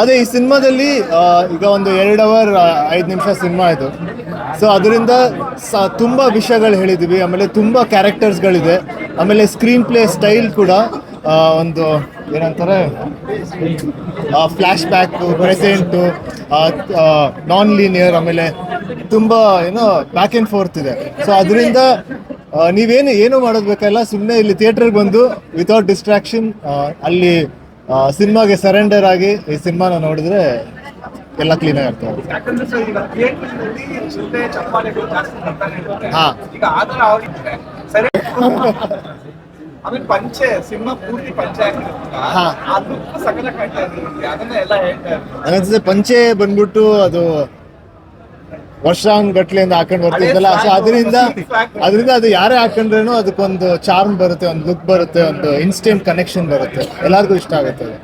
ಅದೇ, ಈ ಸಿನಿಮಾದಲ್ಲಿ ಈಗ ಒಂದು ಎರಡು ಅವರ್ ಐದು ನಿಮಿಷ ಸಿನಿಮಾ ಇದು. ಸೊ ಅದರಿಂದ ಸ, ತುಂಬ ವಿಷಯಗಳು ಹೇಳಿದ್ದೀವಿ ಆಮೇಲೆ ತುಂಬ ಕ್ಯಾರೆಕ್ಟರ್ಸ್ಗಳಿದೆ, ಆಮೇಲೆ ಸ್ಕ್ರೀನ್ ಪ್ಲೇ ಸ್ಟೈಲ್ ಕೂಡ ಒಂದು, ಏನಂತಾರೆ flash back present non linear ಆಮೇಲೆ ತುಂಬ, ಏನೋ ಬ್ಯಾಕ್ ಆ್ಯಂಡ್ ಫೋರ್ತ್ ಇದೆ. ಸೊ ಅದರಿಂದ ನೀವೇನು ಏನು ಮಾಡೋದು ಬೇಕಲ್ಲ ಸುಮ್ಮನೆ ಇಲ್ಲಿ ಥಿಯೇಟರ್ಗೆ ಬಂದು ವಿತೌಟ್ ಡಿಸ್ಟ್ರಾಕ್ಷನ್ ಅಲ್ಲಿ ಸಿನಿಮಾಗೆ ಸರೆಂಡರ್ ಆಗಿ ಈ ಸಿನಿಮಾನ ನೋಡಿದ್ರೆ ಎಲ್ಲ ಕ್ಲೀನ್ ಆಗಿರ್ತದೆ ಹಾ. ಆಮೇಲೆ ಪಂಚೆ ಸಿನಿಮಾ ಪೂರ್ತಿ ಪಂಚೆ ಹೇಳ್ತಾ ಪಂಚೆ ಬಂದ್ಬಿಟ್ಟು ಅದು ವರ್ಷಾನ್ಗಟ್ಲೆಯಿಂದ ಹಾಕೊಂಡು ಬರ್ತಿದ್ದಲ್ಲ. ಸೊ ಅದರಿಂದ ಅದರಿಂದ ಅದು ಯಾರೇ ಹಾಕೊಂಡ್ರೇನು ಅದಕ್ಕೊಂದು ಚಾರ್ಮ್ ಬರುತ್ತೆ ಒಂದು ಲುಕ್ ಬರುತ್ತೆ ಒಂದು ಇನ್ಸ್ಟೆಂಟ್ ಕನೆಕ್ಷನ್ ಬರುತ್ತೆ. ಎಲ್ಲರಿಗೂ ಇಷ್ಟ ಆಗುತ್ತೆ ಅದು.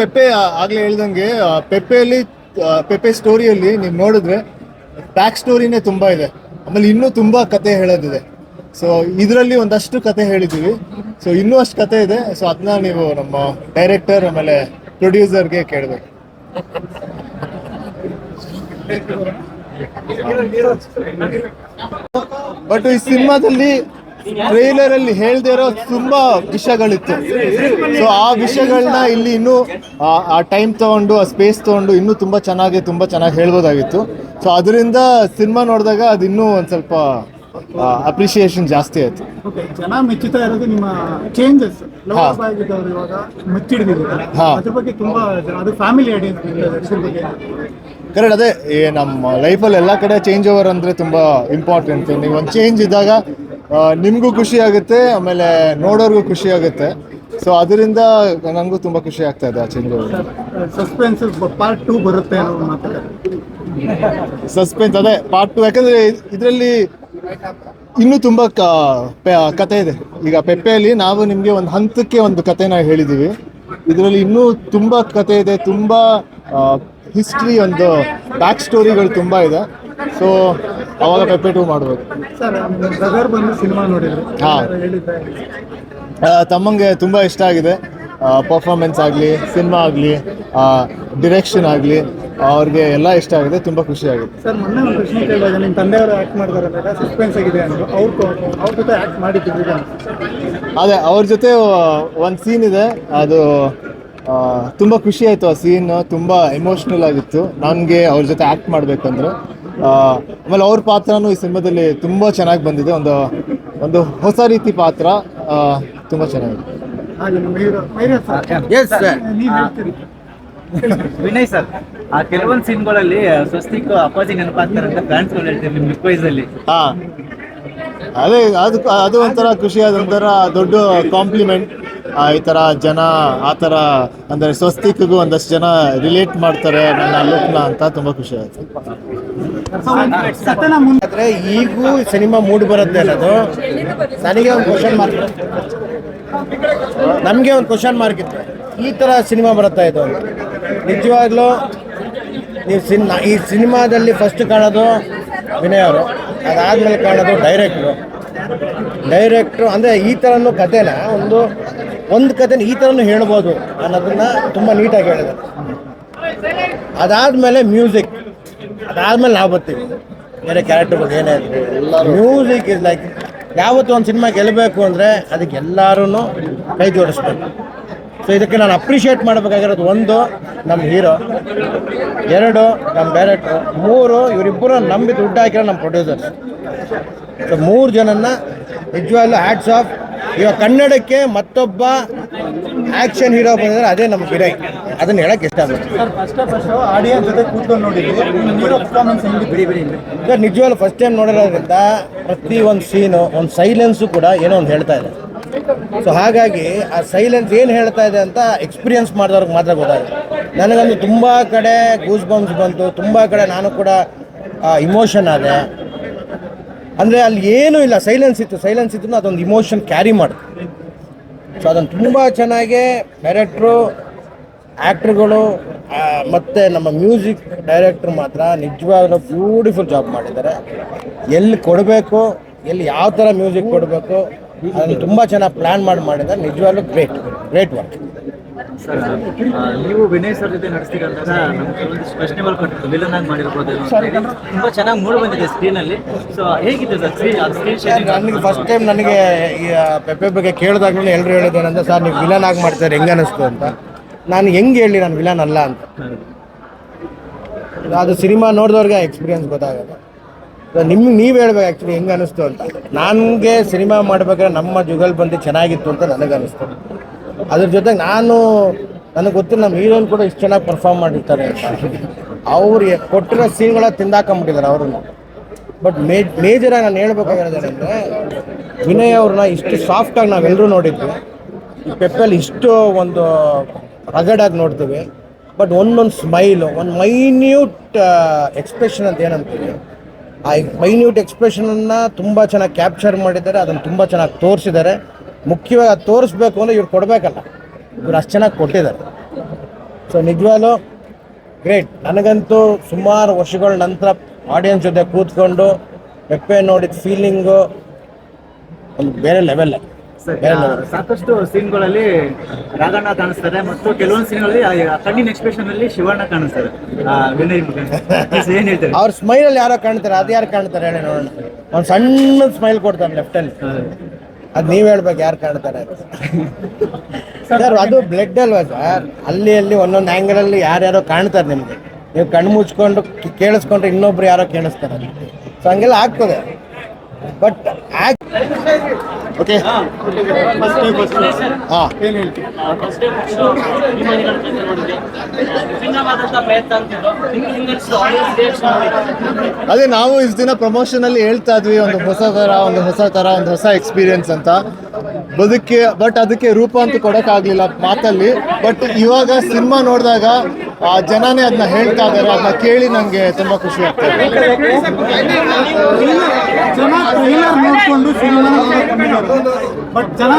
ಪೆಪ್ಪೆ ಆಗ್ಲೇ ಹೇಳ್ದಂಗೆ ಪೆಪ್ಪೆಯಲ್ಲಿ ಪೆಪ್ಪೆ ಸ್ಟೋರಿಯಲ್ಲಿ ನೀವು ನೋಡಿದ್ರೆ ಬ್ಯಾಕ್ ಸ್ಟೋರಿನೇ ತುಂಬಾ ಇದೆ. ಆಮೇಲೆ ಇನ್ನೂ ತುಂಬಾ ಕತೆ ಹೇಳೋದಿದೆ. ಸೊ ಇದರಲ್ಲಿ ಒಂದಷ್ಟು ಕತೆ ಹೇಳಿದ್ದೀವಿ. ಸೊ ಇನ್ನೂ ಅಷ್ಟು ಕತೆ ಇದೆ. ಸೊ ಅದನ್ನ ನೀವು ನಮ್ಮ ಡೈರೆಕ್ಟರ್ ಆಮೇಲೆ ಪ್ರೊಡ್ಯೂಸರ್ಗೆ ಕೇಳಬೇಕು. ಬಟ್ ಈ ಸಿನಿಮಾದಲ್ಲಿ ಟ್ರೈಲರ್ ಅಲ್ಲಿ ಹೇಳ್ದೇ ಇರೋ ತುಂಬಾ ವಿಷಯಗಳಿತ್ತು. ಸೊ ಆ ವಿಷಯಗಳನ್ನ ಇಲ್ಲಿ ಇನ್ನೂ, ಆ- ಟೈಮ್ ತಗೊಂಡು, ಆ ಸ್ಪೇಸ್ ತಗೊಂಡು ಇನ್ನೂ ತುಂಬಾ ಚೆನ್ನಾಗಿ ತುಂಬಾ ಚೆನ್ನಾಗಿ ಹೇಳ್ಬೋದಾಗಿತ್ತು. ಸೊ ಅದರಿಂದ ಸಿನಿಮಾ ನೋಡಿದಾಗ ಅದು ಇನ್ನೂ ಒಂದ್ ಸ್ವಲ್ಪ ಅಪ್ರಿಸಿಯೇಷನ್ ಜಾಸ್ತಿ ಆಯ್ತು. ಓಕೆ ಜನ ಮೆಚ್ಚುತ್ತಾ ಇರೋದು ನಿಮ್ಮ ಚೇಂಜಸ್ ಲವ್ ಹಾ. ಇವಾಗ ಮೆಚ್ಚಿಡಿದಿದ್ದಾರೆ. ಹಾ. ಅದ್ರ ಬಗ್ಗೆ ತುಂಬಾ ಜನ ಅದು ಫ್ಯಾಮಿಲಿ ಆಡಿಯನ್ಸ್ ಬಗ್ಗೆ ಕರೆಕ್ಟ್ ಅದೇ ಈ ನಮ್ಮ ಲೈಫಲ್ಲಿ ಎಲ್ಲ ಕಡೆ ಚೇಂಜ್ ಓವರ್ ಅಂದರೆ ತುಂಬ ಇಂಪಾರ್ಟೆಂಟ್ ನೀವು ಒಂದು ಚೇಂಜ್ ಇದ್ದಾಗ ನಿಮಗೂ ಖುಷಿ ಆಗುತ್ತೆ ಆಮೇಲೆ ನೋಡೋರ್ಗೂ ಖುಷಿ ಆಗುತ್ತೆ. ಸೊ ಅದರಿಂದ ನನಗೂ ತುಂಬ ಖುಷಿ ಆಗ್ತಾ ಇದೆ ಆ change over suspense part two ಬರುತ್ತೆ ಅನ್ನೋ ಸಸ್ಪೆನ್ಸ್ ಅದೇ ಪಾರ್ಟ್ ಟು ಯಾಕಂದರೆ ಇದರಲ್ಲಿ ಇನ್ನೂ ತುಂಬ ಕತೆ ಇದೆ. ಈಗ ಪೆಪ್ಪೆಯಲ್ಲಿ ನಾವು ನಿಮಗೆ ಒಂದು ಹಂತಕ್ಕೆ ಒಂದು ಕತೆನ ಹೇಳಿದ್ದೀವಿ ಇದರಲ್ಲಿ ಇನ್ನೂ ತುಂಬ ಕತೆ ಇದೆ ತುಂಬ ಹಿಸ್ಟ್ರಿ ಒಂದು ಬ್ಯಾಕ್ ಸ್ಟೋರಿಗಳು ತುಂಬ ಇದೆ. ಸೊ ಅವಾಗ ಪೆಪ್ಪೆ ಟೂ ಮಾಡಬೇಕು ಹಾ. ತಮ್ಮಂಗೆ ತುಂಬ ಇಷ್ಟ ಆಗಿದೆ. ಪರ್ಫಾರ್ಮೆನ್ಸ್ ಆಗಲಿ ಸಿನಿಮಾ ಆಗಲಿ ಡಿರೆಕ್ಷನ್ ಆಗಲಿ. ಅವ್ರಿಗೆ ಎಲ್ಲ ಇಷ್ಟ ಆಗಿದೆ ತುಂಬ ಖುಷಿ ಆಗಿದೆ. ಸರ್ ಮೊನ್ನೆ ಒಂದು ಪ್ರಶ್ನೆ ಕೇಳಿದಾಗ ನಿಮ್ಮ ತಂದೆಯವರು ಆ್ಯಕ್ಟ್ ಮಾಡಿದಾರೆ ಸಸ್ಪೆನ್ಸ್ ಆಗಿದೆ ಅಂದರು ಅವ್ರ ಅವ್ರ ಜೊತೆ ಆ್ಯಕ್ಟ್ ಮಾಡಿದ್ದು ಅದೇ ಅವ್ರ ಜೊತೆ ಒಂದು ಸೀನ್ ಇದೆ. ಅದು ತುಂಬ ಖುಷಿ ಆಯಿತು ಆ ಸೀನ್ ತುಂಬ ಎಮೋಷ್ನಲ್ ಆಗಿತ್ತು. ನನಗೆ ಅವ್ರ ಜೊತೆ ಆ್ಯಕ್ಟ್ ಮಾಡಬೇಕಂದ್ರೆ. ಆಮೇಲೆ ಅವ್ರ ಪಾತ್ರನೂ ಈ ಸಿನಿಮಾದಲ್ಲಿ ತುಂಬ ಚೆನ್ನಾಗಿ ಬಂದಿದೆ. ಒಂದು ಒಂದು ಹೊಸ ರೀತಿ ಪಾತ್ರ. ತುಂಬ ಚೆನ್ನಾಗಿದೆ. ವಿನಯ್ ಸರ್. ಆ ಕೆಲವೊಂದು ಸೀನ್ಗಳಲ್ಲಿ ಸ್ವಸ್ತಿಕ್ ಅಪ್ಪಾಜಿ ನೆನಪಾಗ್ತಾರೆ ಅಂತ ಫ್ಯಾನ್ಸ್ ಹೇಳ್ತೀವಿ ನಿಮ್ಮ ಬಿಗ್ ವೈಸಲ್ಲಿ ಅಲ್ಲಿ. ಅದೇ ಅದು ಅದು ಒಂಥರ ಆದ ಒಂಥರ ದೊಡ್ಡ ಕಾಂಪ್ಲಿಮೆಂಟ್ ಈ ಥರ ಜನ ಆ ಥರ ಅಂದರೆ ಸ್ವಸ್ತಿಕ್ಗೂ ಒಂದಷ್ಟು ಜನ ರಿಲೇಟ್ ಮಾಡ್ತಾರೆ ನನ್ನ ಲುಕ್ನ ಅಂತ ತುಂಬ ಖುಷಿ ಆಯಿತು. ಸತನ ಮುಂದೆ ಈಗೂ ಸಿನಿಮಾ ಮೂಡ್ ಬರುತ್ತೆ ಅನ್ನೋದು ನನಗೆ ಒಂದು ಕ್ವಶನ್ ಮಾರ್ಕ್ ನಮಗೆ ಒಂದು ಕ್ವಶನ್ ಮಾರ್ಕ್ ಇತ್ತು ಈ ಥರ ಸಿನಿಮಾ ಬರುತ್ತಾ ಇದು ಅಂತ. ನಿಜವಾಗ್ಲೂ ನೀವು ಸಿನ್ ಈ ಸಿನಿಮಾದಲ್ಲಿ ಫಸ್ಟ್ ಕಾಣೋದು ವಿನಯ್ ಅವರು. ಅದಾದಮೇಲೆ ಕಾಣೋದು ಡೈರೆಕ್ಟ್ರು ಡೈರೆಕ್ಟ್ರು ಅಂದರೆ ಈ ಥರನೂ ಕಥೆನ ಒಂದು ಒಂದು ಕಥೆನ ಈ ಥರನೂ ಹೇಳ್ಬೋದು ಅನ್ನೋದನ್ನು ತುಂಬ ನೀಟಾಗಿ ಹೇಳಿದೆ ಅದಾದಮೇಲೆ ಮ್ಯೂಸಿಕ್ ಅದಾದಮೇಲೆ ನಾವು ಬರ್ತೀವಿ. ಬೇರೆ ಕ್ಯಾರೆಕ್ಟರ್ ಬಗ್ಗೆ ಏನೇ ಮ್ಯೂಸಿಕ್ ಇಸ್ ಲೈಕ್ ಯಾವತ್ತು ಒಂದು ಸಿನಿಮಾ ಗೆಲ್ಲಬೇಕು ಅಂದರೆ ಅದಕ್ಕೆ ಎಲ್ಲರೂ ಕೈ ಜೋಡಿಸ್ಬೇಕು. ಸೊ ಇದಕ್ಕೆ ನಾನು ಅಪ್ರಿಷಿಯೇಟ್ ಮಾಡಬೇಕಾಗಿರೋದು ಒಂದು ನಮ್ಮ ಹೀರೋ ಎರಡು ನಮ್ಮ ಡೈರೆಕ್ಟ್ರು ಮೂರು ಇವರಿಬ್ಬರು ನಂಬಿ ದುಡ್ಡು ಹಾಕಿರೋ ನಮ್ಮ ಪ್ರೊಡ್ಯೂಸರ್ಸ್ ಸೊ ಮೂರು ಜನನ್ನ ನಿಜವಾಗ್ಲೂ ಹ್ಯಾಟ್ಸ್ ಆಫ್ ಇವಾಗ ಕನ್ನಡಕ್ಕೆ ಮತ್ತೊಬ್ಬ ಆ್ಯಕ್ಷನ್ ಹೀರೋ ಬಂದಿದ್ರೆ ಅದೇ ನಮ್ಮ ಹಿರೈ ಅದನ್ನು ಹೇಳಕ್ಕೆ ಇಷ್ಟ ಆಗುತ್ತೆ ಸರ್ ನಿಜವಾಗ್ಲೂ ಫಸ್ಟ್ ಟೈಮ್ ನೋಡಿರೋದ್ರಿಂದ ಪ್ರತಿ ಒಂದು ಸೀನು ಒಂದು ಸೈಲೆನ್ಸು ಕೂಡ ಏನೋ ಒಂದು ಹೇಳ್ತಾ ಇದೆ. ಸೊ ಹಾಗಾಗಿ ಆ ಸೈಲೆನ್ಸ್ ಏನು ಹೇಳ್ತಾ ಇದೆ ಅಂತ ಎಕ್ಸ್ಪೀರಿಯನ್ಸ್ ಮಾಡಿದವ್ರಿಗೆ ಮಾತ್ರ ಗೊತ್ತಾಗುತ್ತೆ. ನನಗಂದು ತುಂಬ ಕಡೆ ಗೂಸ್ ಬಂಪ್ಸ್ ಬಂತು, ತುಂಬ ಕಡೆ ನಾನು ಕೂಡ ಇಮೋಷನ್ ಆದೆ. ಅಂದರೆ ಅಲ್ಲಿ ಏನೂ ಇಲ್ಲ ಸೈಲೆನ್ಸ್ ಇತ್ತು ಸೈಲೆನ್ಸ್ ಇತ್ತು ಅದೊಂದು ಇಮೋಷನ್ ಕ್ಯಾರಿ ಮಾಡುತ್ತೆ ಸೊ ಅದನ್ನು ತುಂಬ ಚೆನ್ನಾಗಿ ಡೈರೆಕ್ಟ್ರು ಆ್ಯಕ್ಟ್ರುಗಳು ಮತ್ತು ನಮ್ಮ ಮ್ಯೂಸಿಕ್ ಡೈರೆಕ್ಟ್ರ್ ಮಾತ್ರ ನಿಜವಾಗ್ಲೂ ಬ್ಯೂಟಿಫುಲ್ ಜಾಬ್ ಮಾಡಿದ್ದಾರೆ. ಎಲ್ಲಿ ಕೊಡಬೇಕು, ಎಲ್ಲಿ ಯಾವ ಥರ ಮ್ಯೂಸಿಕ್ ಕೊಡಬೇಕು, ಅದನ್ನು ತುಂಬ ಚೆನ್ನಾಗಿ ಪ್ಲ್ಯಾನ್ ಮಾಡಿ ಮಾಡಿದ್ದಾರೆ. ನಿಜವಾಗ್ಲೂ ಗ್ರೇಟ್ ಗ್ರೇಟ್ ವರ್ಕ್ ಸರ್ ನೀವು ವಿನಯ್ ಸರ್ ಜೊತೆ ನಡೆಸ್ತೀರಂದಾಗ ನಮ್ಗೆ ಕೆಲವೊಂದಿಷ್ಟು ಪ್ರಶ್ನೆಗಳು ಕೊಟ್ಟಿದ್ರು. ವಿಲನ್ ಆಗಿ ಅಂತ ಹೇಳಿ. ತುಂಬಾ ಚೆನ್ನಾಗಿ ಮೂಡ್ ಬಂದಿದೆ ಸ್ಕ್ರೀನ್ ಅಲ್ಲಿ. ಸೊ ಹೇಗಿದೆ ಸರ್ ಸ್ಕ್ರೀನ್ ಸ್ಕ್ರೀನ್ ನನಗೆ ಫಸ್ಟ್ ಟೈಮ್ ನನಗೆ ಈ ಪೆಪ್ಪೆ ಬಗ್ಗೆ ಕೇಳಿದಾಗಲೂ ಎಲ್ಲರೂ ಹೇಳಿದ್ದೇನೆಂದ್ರೆ ಸರ್ ನೀವು ವಿಲನ್ ಆಗಿ ಮಾಡ್ತಾರೆ ಹೆಂಗೆ ಅನಿಸ್ತು ಅಂತ? ನಾನು ಹೆಂಗೆ ಹೇಳಿ ನಾನು ವಿಲನ್ ಅಲ್ಲ ಅಂತ. ಅದು ಸಿನಿಮಾ ನೋಡಿದವ್ರಿಗೆ ಎಕ್ಸ್ಪೀರಿಯನ್ಸ್ ಗೊತ್ತಾಗುತ್ತೆ. ನಿಮ್ಗೆ ನೀವು ಹೇಳ್ಬೇಕು ಆ್ಯಕ್ಚುಲಿ ಹೆಂಗೆ ಅನಿಸ್ತು ಅಂತ. ನನಗೆ ಸಿನಿಮಾ ಮಾಡ್ಬೇಕಾದ್ರೆ ನಮ್ಮ ಜುಗಲ್ ಬಂದು ಚೆನ್ನಾಗಿತ್ತು ಅಂತ ನನಗೆ ಅನಿಸ್ತು ಅದ್ರ ಜೊತೆಗೆ ನಾನು, ನನಗೆ ಗೊತ್ತಿಲ್ಲ, ನಮ್ಮ ಹೀರೋನ್ ಕೂಡ ಇಷ್ಟು ಚೆನ್ನಾಗಿ ಪರ್ಫಾರ್ಮ್ ಮಾಡಿರ್ತಾರೆ ಅಂತ. ಅವ್ರಿಗೆ ಕೊಟ್ಟಿರೋ ಸೀನ್ಗಳ ತಿಂದಾಕೊಂಬಿಟ್ಟಿದ್ದಾರೆ ಅವ್ರನ್ನ. ಬಟ್ ಮೇ ಮೇಜರಾಗಿ ನಾನು ಹೇಳ್ಬೇಕಾಗಿರೋದೇನೆಂದರೆ ವಿನಯ್ ಅವ್ರನ್ನ ಇಷ್ಟು ಸಾಫ್ಟಾಗಿ ನಾವೆಲ್ಲರೂ ನೋಡಿದ್ವಿ. ಈ ಪೆಪ್ಪಲ್ಲಿ ಇಷ್ಟು ಒಂದು ರಗಡಾಗಿ ನೋಡ್ತೀವಿ. ಬಟ್ ಒಂದೊಂದು ಸ್ಮೈಲು ಒಂದು ಮೈನ್ಯೂಟ್ ಎಕ್ಸ್ಪ್ರೆಷನ್ ಅಂತ ಏನಂತೀವಿ. ಆ ಮೈನ್ಯೂಟ್ ಎಕ್ಸ್ಪ್ರೆಷನನ್ನು ತುಂಬ ಚೆನ್ನಾಗಿ ಕ್ಯಾಪ್ಚರ್ ಮಾಡಿದ್ದಾರೆ, ಅದನ್ನು ತುಂಬ ಚೆನ್ನಾಗಿ ತೋರಿಸಿದ್ದಾರೆ. ಮುಖ್ಯವಾಗಿ ಅದು ತೋರಿಸ್ಬೇಕು ಅಂದರೆ ಇವ್ರು ಕೊಡಬೇಕಲ್ಲ. ಇವ್ರು ಅಷ್ಟು ಚೆನ್ನಾಗಿ ಕೊಟ್ಟಿದ್ದಾರೆ. ಸೊ ನಿಜವಾಗ್ಲೂ ಗ್ರೇಟ್ ನನಗಂತೂ ಸುಮಾರು ವರ್ಷಗಳ ನಂತರ ಆಡಿಯನ್ಸ್ ಜೊತೆ ಕೂತ್ಕೊಂಡು ಪೆಪ್ಪೆ ನೋಡಿದ ಫೀಲಿಂಗು ಒಂದು ಬೇರೆ ಲೆವೆಲ್ ಸಾಕಷ್ಟು ಸೀನ್ಗಳಲ್ಲಿ ರಾಘಣ್ಣ ಕಾಣಿಸ್ತಾರೆ ಮತ್ತು ಕೆಲವೊಂದು ಸೀನ್ಗಳಲ್ಲಿ ಕಣ್ಣಿನ ಎಕ್ಸ್ಪ್ರೆಷನ್ ಅಲ್ಲಿ ಶಿವಣ್ಣ ಕಾಣಿಸ್ತಾರೆ. ಏನ್ ಹೇಳ್ತಾರೆ? ಅವ್ರ ಸ್ಮೈಲಲ್ಲಿ ಯಾರೋ ಕಾಣ್ತಾರೆ ಅದು ಯಾರು ಕಾಣ್ತಾರೆ ಹೇಳಿ ನೋಡೋಣ. ಒಂದು ಸಣ್ಣ ಸ್ಮೈಲ್ ಕೊಡ್ತಾರೆ ಲೆಫ್ಟಲ್ಲಿ ಅದು ನೀವು ಹೇಳ್ಬೇಕು ಯಾರು ಕಾಣ್ತಾರೆ ಸರ್ ಅದು ಬ್ಲಡ್ ಅಲ್ವಾ ಸರ್ ಅಲ್ಲಿ ಅಲ್ಲಿ ಒಂದೊಂದು ಆ್ಯಂಗಲಲ್ಲಿ ಯಾರ್ಯಾರೋ ಕಾಣ್ತಾರೆ ನಿಮಗೆ. ನೀವು ಕಣ್ಣು ಮುಚ್ಕೊಂಡು ಕೇಳಿಸ್ಕೊಂಡ್ರೆ ಇನ್ನೊಬ್ರು ಯಾರೋ ಕೇಳಿಸ್ತಾರೆ ಸೊ ಹಂಗೆಲ್ಲ ಆಗ್ತದೆ. ಬಟ್ ಓಕೆ ಹಾಂ. ಅದೇ ನಾವು ಇಷ್ಟು ದಿನ ಪ್ರಮೋಷನ್ ಅಲ್ಲಿ ಹೇಳ್ತಾ ಇದ್ವಿ ಒಂದು ಹೊಸ ತರ ಒಂದು ಹೊಸ ತರ ಒಂದು ಹೊಸ ಎಕ್ಸ್ಪೀರಿಯನ್ಸ್ ಅಂತ. ಬದುಕಿ ಬಟ್ ಅದಕ್ಕೆ ರೂಪ ಅಂತೂ ಕೊಡೋಕ್ಕಾಗಲಿಲ್ಲ ಮಾತಲ್ಲಿ. ಬಟ್ ಇವಾಗ ಸಿನಿಮಾ ನೋಡಿದಾಗ ಆ ಜನನೇ ಅದನ್ನ ಹೇಳ್ತಾ ಇದ್ದಾರೆ ಅದನ್ನ ಕೇಳಿ ನನಗೆ ತುಂಬಾ ಖುಷಿ ಆಗ್ತದೆ ನೋಡ್ಕೊಂಡು ಬಟ್ ಜನ